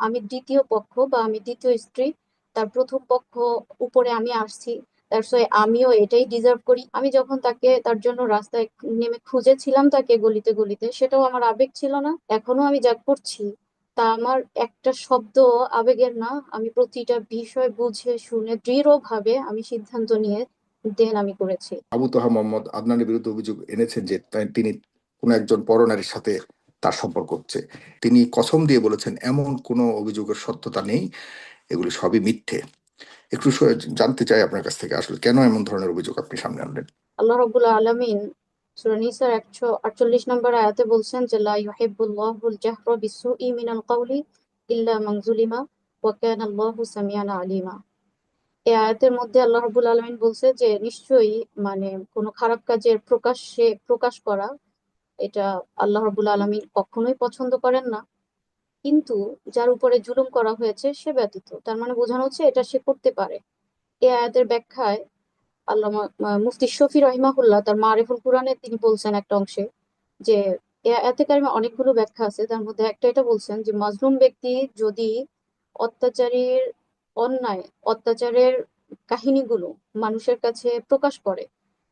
আমি দ্বিতীয় পক্ষ বা আমি দ্বিতীয় স্ত্রী, তার প্রথম পক্ষ উপরে আমি আসছি। ওয়াই আমিও এটাই ডিজার্ভ করি। আমি যখন তাকে, তার জন্য রাস্তায় নেমে খুঁজেছিলাম তাকে গলিতে গলিতে, সেটাও আমার আবেগ ছিল না। এখনও আমি যা করছি, তা আমার একটা শব্দ আবেগের না। আমি প্রতিটা বিষয় বুঝে, শুনে, দৃঢ়ভাবে আমি সিদ্ধান্ত নিয়ে দেন আমি করেছি। আবু তোহা মোহাম্মদ আদনানের বিরুদ্ধে অভিযোগ এনেছেন যে তিনি কোনো একজন পরনারীর সাথে তার সম্পর্ক হচ্ছে। তিনি কসম দিয়ে বলেছেন, এমন কোনো অভিযোগের সত্যতা নেই, এগুলি সবই মিথ্যে। একটু জানতে চাই আপনার কাছ থেকে আসলে, কেন এমন ধরনের অভিযোগ আপনি সামনে আনলেন? আল্লাহ রাব্বুল আলামিন সূরা নিসার একশো আটচল্লিশ নম্বর আয়াতে বলছেন যে, লা ইউহিব্বুল্লাহুল জাহরা বিসসুই মিনাল কাউলি ইল্লা মান যুলিমা ওয়া কানা আল্লাহু সামিয়ান আলিমা। এই আয়াতের মধ্যে আল্লাহ রাব্বুল আলামিন বলছে যে, নিশ্চয়ই মানে কোনো খারাপ কাজের প্রকাশ্যে প্রকাশ করা এটা আল্লাহ রাব্বুল আলামিন কখনোই পছন্দ করেন না। কিন্তু যার উপরে জুলুম করা হয়েছে সে ব্যতীত। তার মানে বোঝানো হচ্ছে এটা সে করতে পারে। এ আয়াতের ব্যাখ্যায় আল্লামা আহ, মুফতি শফি রহিমাহুল্লাহ তার মারিফুল কোরআনে তিনি বলছেন একটা অংশে যে এ আয়াতে কারিমে অনেকগুলো ব্যাখ্যা আছে। তার মধ্যে একটা এটা বলছেন যে মাজলুম ব্যক্তি যদি অত্যাচারীর অন্যায় অত্যাচারের কাহিনীগুলো মানুষের কাছে প্রকাশ করে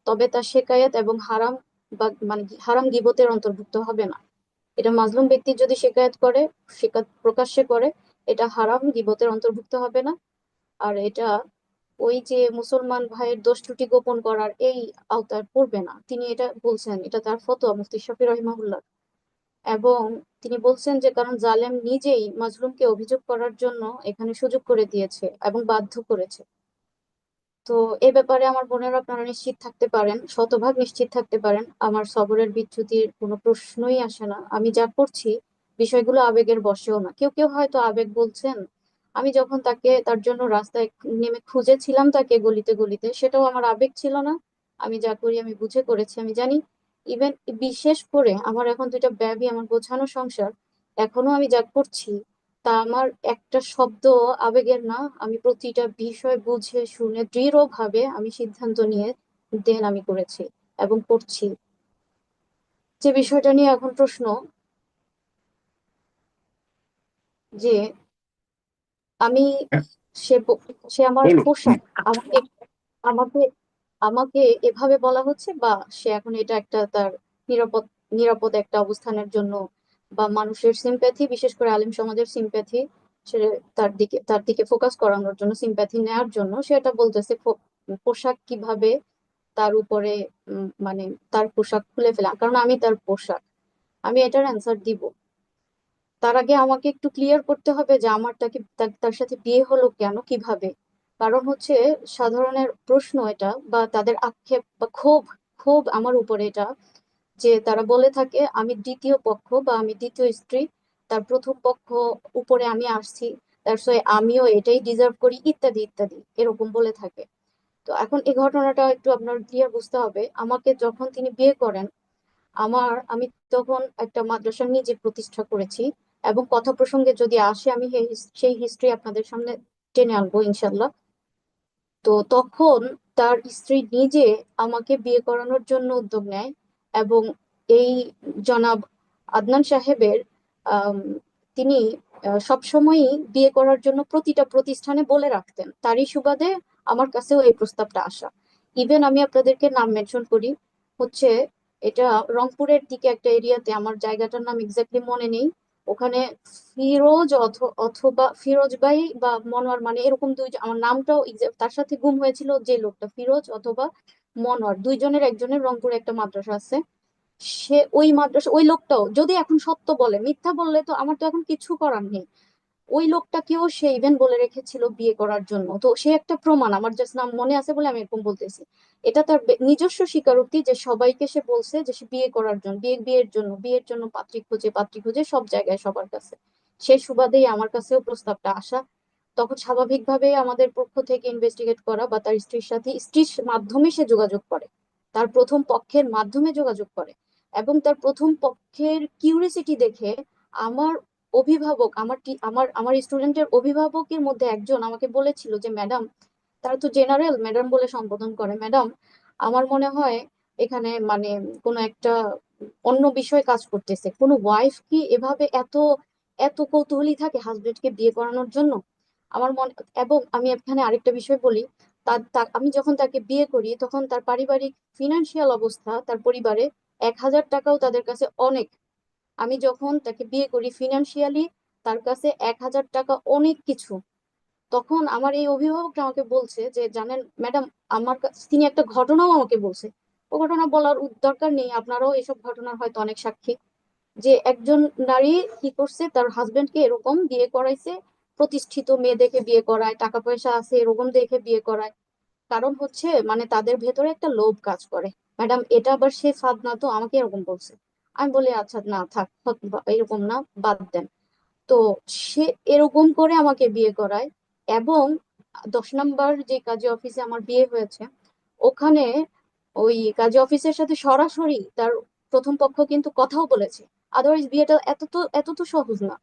তবে তা শেকায়াত এবং হারাম বা মানে হারাম গীবতের অন্তর্ভুক্ত হবে না। এটা মাজলুম ব্যক্তি যদি শেকায়াত করে শেকাত প্রকাশ্যে করে, এটা হারাম গীবতের অন্তর্ভুক্ত হবে না। আর এটা ওই যে মুসলমান ভাইয়ের দোষ ত্রুটি গোপন করার এই আওতায় পড়বে না। তিনি এটা বলছেন, এটা তার ফতোয়া, মুফতি শফি রহিমাহুল্লাহ। এবং তিনি বলছেন যে, কারণ জালেম নিজেই মাজলুমকে অভিযোগ করার জন্য এখানে সুযোগ করে দিয়েছে এবং বাধ্য করেছে। তো এ ব্যাপারে আমার বোনেরা আপনারা নিশ্চিত থাকতে পারেন, শতভাগ নিশ্চিত থাকতে পারেন। আমার সবরের বিচ্যুতির কোনো প্রশ্নই আসে না। আমি যা করছি, বিষয়গুলো আবেগের বসেও না। কেউ কেউ হয়তো আবেগ বলছেন, আমি যখন তাকে, তার জন্য রাস্তায় নেমে খুঁজেছিলাম তাকে গলিতে গলিতে, সেটাও আমার আবেগ ছিল না। আমি যা করি, আমি বুঝে করেছি, আমি জানি। ইভেন বিশেষ করে আমার এখন দুইটা ব্যাবি, আমার গোছানো সংসার এখনও আমি যা করছি তা আমার একটা শব্দ আবেগের না আমি প্রতিটা বিষয় বুঝে শুনে দৃঢ়ভাবে আমি সিদ্ধান্ত নিয়ে দেন আমি করেছি এবং করছি যে বিষয়টা নিয়ে এখন প্রশ্ন যে আমি সে সে আমার। পোশাক আমাকে আমাকে আমাকে এভাবে বলা হচ্ছে বা সে এখন এটা একটা তার নিরাপদ নিরাপদ একটা অবস্থানের জন্য বা মানুষের সিম্প্যাথি বিশেষ করে আলেম সমাজের সিম্প্যাথি সে তার দিকে তার দিকে ফোকাস করানোর জন্য সিম্প্যাথি নেওয়ার জন্য সে এটা বলতেছে পোশাক কীভাবে তার উপরে মানে তার পোশাক খুলে ফেলা। কারণ আমি তার পোশাক, আমি এটার অ্যান্সার দিব। তার আগে আমাকে একটু ক্লিয়ার করতে হবে যে আমার তাকে তার তার সাথে বিয়ে হলো কেন, কীভাবে? কারণ হচ্ছে সাধারণের প্রশ্ন এটা, বা তাদের আক্ষেপ বা ক্ষোভ ক্ষোভ আমার উপরে এটা যে তারা বলে থাকে, আমি দ্বিতীয় পক্ষ বা আমি দ্বিতীয় স্ত্রী, তার প্রথম পক্ষ উপরে আমি আসছি তার ওয়াই আমিও এটাই ডিজার্ভ করি, ইত্যাদি ইত্যাদি, এরকম বলে থাকে। তো এখন এই ঘটনাটা একটু আপনার ক্লিয়ার বুঝতে হবে। আমাকে যখন তিনি বিয়ে করেন, আমার, আমি তখন একটা মাদ্রাসা নিজে প্রতিষ্ঠা করেছি এবং কথা প্রসঙ্গে যদি আসে, আমি সেই হিস্ট্রি আপনাদের সামনে টেনে আনব ইনশাল্লাহ তো তখন তার স্ত্রী নিজে আমাকে বিয়ে করানোর জন্য উদ্যোগ নেয়। এবং এই জনাব আদনান সাহেবের তিনি সবসময়ই বিয়ে করার জন্য প্রতিটা প্রতিষ্ঠানে বলে রাখতেন, তারই সুবাদে আমার কাছেও এই প্রস্তাবটা আসা। ইভেন আমি আপনাদেরকে নাম মেনশন করি, হচ্ছে এটা রংপুরের দিকে একটা এরিয়াতে, আমার জায়গাটার নাম এক্স্যাক্টলি মনে নেই, ওখানে ফিরোজ অথ- অথবা ফিরোজ ভাই বা মনোয়ার মানে এরকম দুই আমার নামটাও তার সাথে গুম হয়েছিল যে লোকটা, ফিরোজ অথবা মনোয়ার দুইজনের একজনের রংপুরে একটা মাদ্রাসা আছে। সে ওই মাদ্রাসা, ওই লোকটাও, যদি এখন সত্য বলে, মিথ্যা বললে তো আমার তো এখন কিছু করার নেই। ওই লোকটাকেও সে ইভেন বলে রেখেছিল বিয়ে করার জন্য। তো সে একটা প্রমাণ, আমার জাস্ট নাম মনে আছে বলে আমি এরকম বলতেছি। এটা তার নিজস্ব স্বীকারোক্তি যে সবাইকে সে বলছে যে সে বিয়ে করার জন্য, বিয়ে, বিয়ের জন্য বিয়ের জন্য পাত্রী খুঁজে পাত্রী খুঁজে সব জায়গায় সবার কাছে। সে সুবাদেই আমার কাছেও প্রস্তাবটা আসা। তখন স্বাভাবিকভাবেই আমাদের পক্ষ থেকে ইনভেস্টিগেট করা বা তার স্ত্রীর সাথে, স্ত্রীর মাধ্যমে সে যোগাযোগ করে। তার প্রথম পক্ষের মাধ্যমে যোগাযোগ করে এবং তার প্রথম পক্ষের কিউরিসিটি দেখে আমার অভিভাবক, আমার আমার আমার স্টুডেন্টের অভিভাবকের মধ্যে একজন আমাকে বলেছিল যে ম্যাডাম তারা তো জেনারেল ম্যাডাম বলে সম্বোধন করে। ম্যাডাম আমার মনে হয় এখানে মানে কোনো একটা অন্য বিষয় কাজ করতেছে। কোনো ওয়াইফ কি এভাবে এত এত কৌতূহলী থাকে হাজবেন্ডকে বিয়ে করানোর জন্য? আমার মনে, এবং আমি এখানে আরেকটা বিষয় বলি, তার আমি যখন তাকে বিয়ে করি, তখন তার পারিবারিক ফিনান্সিয়াল অবস্থা তার পরিবারে এক হাজার টাকাও তাদের কাছে অনেক। আমি যখন তাকে বিয়ে করি ফিনান্সিয়ালি তার কাছে এক হাজার টাকা অনেক কিছু। তখন আমার এই অভিভাবকটা আমাকে বলছে যে, জানেন, ম্যাডাম, আমার তিনি একটা ঘটনাও আমাকে বলছে। ও ঘটনা বলার দরকার নেই, আপনারাও এসব ঘটনার হয়তো অনেক সাক্ষী। যে, একজন নারী কি করছে, তার হাজবেন্ডকে এরকম বিয়ে করাইছে প্রতিষ্ঠিত মেয়ে দেখে বিয়ে করায় টাকা পয়সা আছে এরকম দেখে বিয়ে করায়। কারণ হচ্ছে মানে তাদের ভেতরে একটা লোভ কাজ করে। ম্যাডাম, এটা আবার সে ফাঁদ না তো আমাকে এরকম বলছে। আমি বলি আচ্ছা না, থাক এরকম না, বাদ দেন। তো সে এরকম করে আমাকে বিয়ে করায় এবং দশ নম্বর যে কাজী অফিসে আমার বিয়ে হয়েছে, ওখানে ওই কাজী অফিসের সাথে সরাসরি তার প্রথম পক্ষ কিন্তু কথাও বলেছে। আদারওয়াইজ বিয়েটা এত তো এত তো সহজ না।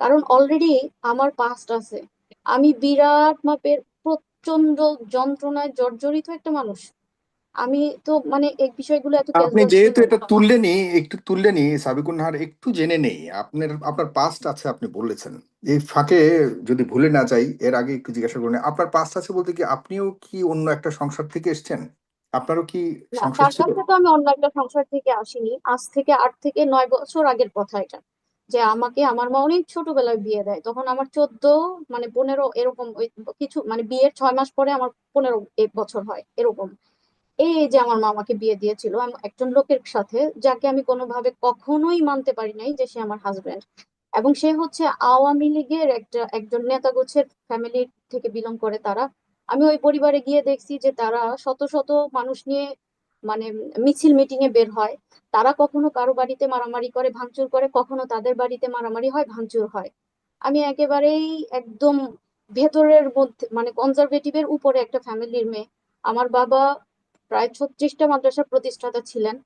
কারণ অলরেডি আমার পাস্ট আছে। আমি বিরাট মাপের প্রচণ্ড যন্ত্রণায় জর্জরিত একটা মানুষ। আমি তো মানে এই বিষয়গুলো এত আপনি যেহেতু এটা না। তুললেনই একটু তুললেনই সাবিকুন নাহার একটু জেনে নেই। আপনার আপনার পাস্ট আছে আপনি বলেছেন। এই ফাঁকে যদি ভুলে না যাই এর আগে একটু জিজ্ঞাসা করুন। আপনার পাস্ট আছে বলতে কি আপনিও কি অন্য একটা সংসার থেকে এসেছেন? আপনারও কি সংসার ছিল? তো আমি অন্য একটা সংসার থেকে আসিনি। আজ থেকে আট থেকে নয় বছর আগের কথা এটা। যে আমাকে আমার মা অনেক ছোটবেলায় বিয়ে দেয়। তখন আমার চোদ্দ মানে পনেরো এরকম কিছু মানে বিয়ের ছয় মাস পরে আমার পনেরো বছর হয়, এরকম। এই যে আমার মা আমাকে বিয়ে দিয়েছিল একজন লোকের সাথে, যাকে আমি কোনোভাবে কখনোই মানতে পারি নাই যে সে আমার হাজবেন্ড এবং সে হচ্ছে আওয়ামী লীগের একটা, একজন নেতা গোছের ফ্যামিলি থেকে বিলং করে তারা। আমি ওই পরিবারে গিয়ে দেখছি যে তারা শত শত মানুষ নিয়ে মানে মিছিল মিটিং এ বের হয়, তারা কখনো কারও বাড়িতে মারামারি করে, ভাঙচুর করে, কখনো তাদের বাড়িতে মারামারি হয়, ভাঙচুর হয়। আমি একেবারেই একদম ভেতরের মধ্যে মানে কনজারভেটিভের উপরে একটা ফ্যামিলির মেয়ে। আমার বাবা প্রায় ছত্রিশটা মাদ্রাসার প্রতিষ্ঠাতা ছিলেন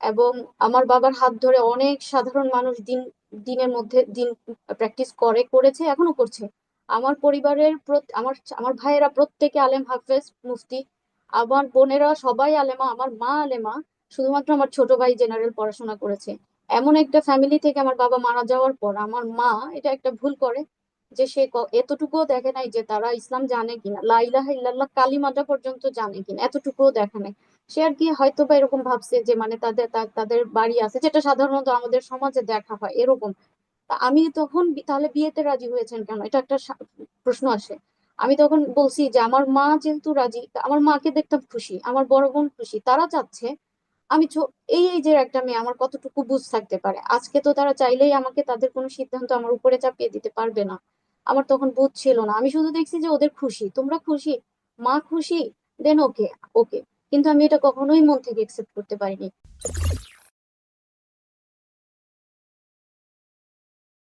এবং আমার বাবার হাত ধরে অনেক সাধারণ মানুষ দিন, দিনের মধ্যে দিন প্র্যাকটিস করে, করেছে, এখনও করছে। আমার পরিবারের আমার আমার ভাইয়েরা প্রত্যেকে আলেম হাফেজ, মুফতি। আমার বোনেরা সবাই আলেমা, আমার মা আলেমা, শুধুমাত্র আমার ছোট ভাই জেনারেল পড়াশোনা করেছে। এমন একটা ফ্যামিলি থেকে আমার বাবা মারা যাওয়ার পর আমার মা এটা একটা ভুল করে যে সে এতটুকুও দেখে নাই যে তারা ইসলাম জানে কিনা, লা ইলাহা ইল্লাল্লাহ কালিমাটা পর্যন্ত জানে কিনা, এতটুকুও দেখে নাই। সে আর কি হয়তো বা এরকম ভাবছে যে মানে তাদের তাদের বাড়ি আছে, যেটা সাধারণত আমাদের সমাজে দেখা হয় এরকম। আমি তখন তাহলে বিয়েতে রাজি হয়েছেন কেন? এটা একটা প্রশ্ন আসে। আমি তখন বলছি যে, আমার মা যেহেতু রাজি আমার মাকে দেখতাম খুশি, আমার বড় বোন খুশি, তারা চাচ্ছে, আমি এই এই যে একটা মেয়ে আমার কতটুকু বুঝ থাকতে পারে? আজকে তো তারা চাইলেই আমাকে তাদের কোনো সিদ্ধান্ত আমার উপরে চাপিয়ে দিতে পারবে না। আমার তখন বুঝ ছিল না। আমি শুধু দেখছি যে ওদের খুশি। তোমরা খুশি? মা খুশি? দেন ওকে ওকে কিন্তু আমি এটা কখনোই মন থেকে একসেপ্ট করতে পারিনি।